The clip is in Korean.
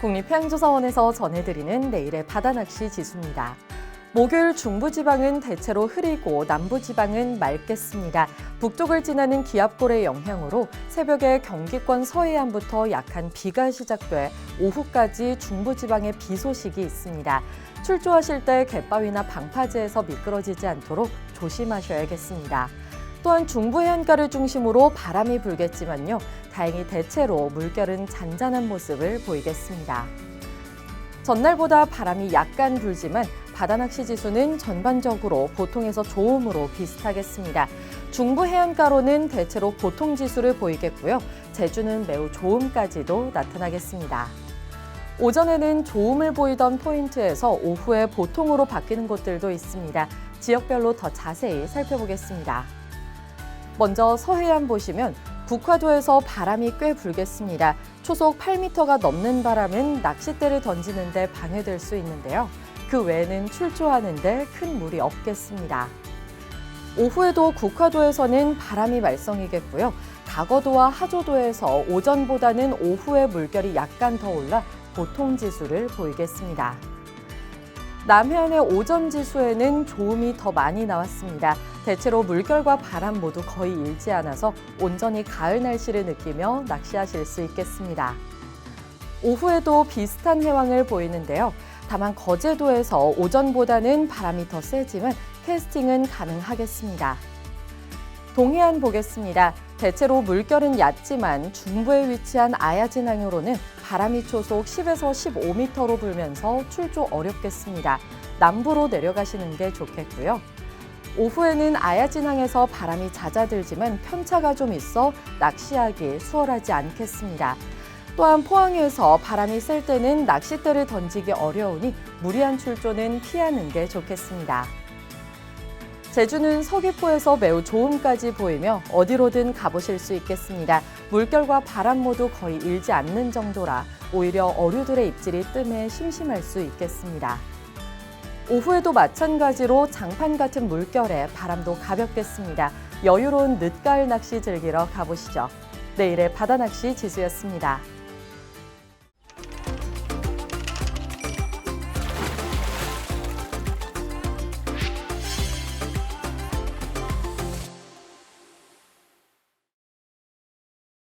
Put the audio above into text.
국립해양조사원에서 전해드리는 내일의 바다낚시 지수입니다. 목요일 중부지방은 대체로 흐리고 남부지방은 맑겠습니다. 북쪽을 지나는 기압골의 영향으로 새벽에 경기권 서해안부터 약한 비가 시작돼 오후까지 중부지방에 비 소식이 있습니다. 출조하실 때 갯바위나 방파제에서 미끄러지지 않도록 조심하셔야겠습니다. 또한 중부 해안가를 중심으로 바람이 불겠지만요. 다행히 대체로 물결은 잔잔한 모습을 보이겠습니다. 전날보다 바람이 약간 불지만 바다 낚시 지수는 전반적으로 보통에서 좋음으로 비슷하겠습니다. 중부 해안가로는 대체로 보통 지수를 보이겠고요. 제주는 매우 좋음까지도 나타나겠습니다. 오전에는 좋음을 보이던 포인트에서 오후에 보통으로 바뀌는 곳들도 있습니다. 지역별로 더 자세히 살펴보겠습니다. 먼저 서해안 보시면 북화도에서 바람이 꽤 불겠습니다. 초속 8m가 넘는 바람은 낚싯대를 던지는데 방해될 수 있는데요. 그 외에는 출조하는데 큰 무리 없겠습니다. 오후에도 국화도에서는 바람이 말썽이겠고요. 가거도와 하조도에서 오전보다는 오후에 물결이 약간 더 올라 보통 지수를 보이겠습니다. 남해안의 오전 지수에는 좋음이 더 많이 나왔습니다. 대체로 물결과 바람 모두 거의 일지 않아서 온전히 가을 날씨를 느끼며 낚시하실 수 있겠습니다. 오후에도 비슷한 해왕을 보이는데요. 다만 거제도에서 오전보다는 바람이 더 세지만 캐스팅은 가능하겠습니다. 동해안 보겠습니다. 대체로 물결은 얕지만 중부에 위치한 아야진항으로는 바람이 초속 10에서 15m로 불면서 출조 어렵겠습니다. 남부로 내려가시는 게 좋겠고요. 오후에는 아야진항에서 바람이 잦아들지만 편차가 좀 있어 낚시하기 수월하지 않겠습니다. 또한 포항에서 바람이 셀 때는 낚싯대를 던지기 어려우니 무리한 출조는 피하는 게 좋겠습니다. 제주는 서귀포에서 매우 좋음까지 보이며 어디로든 가보실 수 있겠습니다. 물결과 바람 모두 거의 일지 않는 정도라 오히려 어류들의 입질이 뜸해 심심할 수 있겠습니다. 오후에도 마찬가지로 장판 같은 물결에 바람도 가볍겠습니다. 여유로운 늦가을 낚시 즐기러 가보시죠. 내일의 바다 낚시 지수였습니다.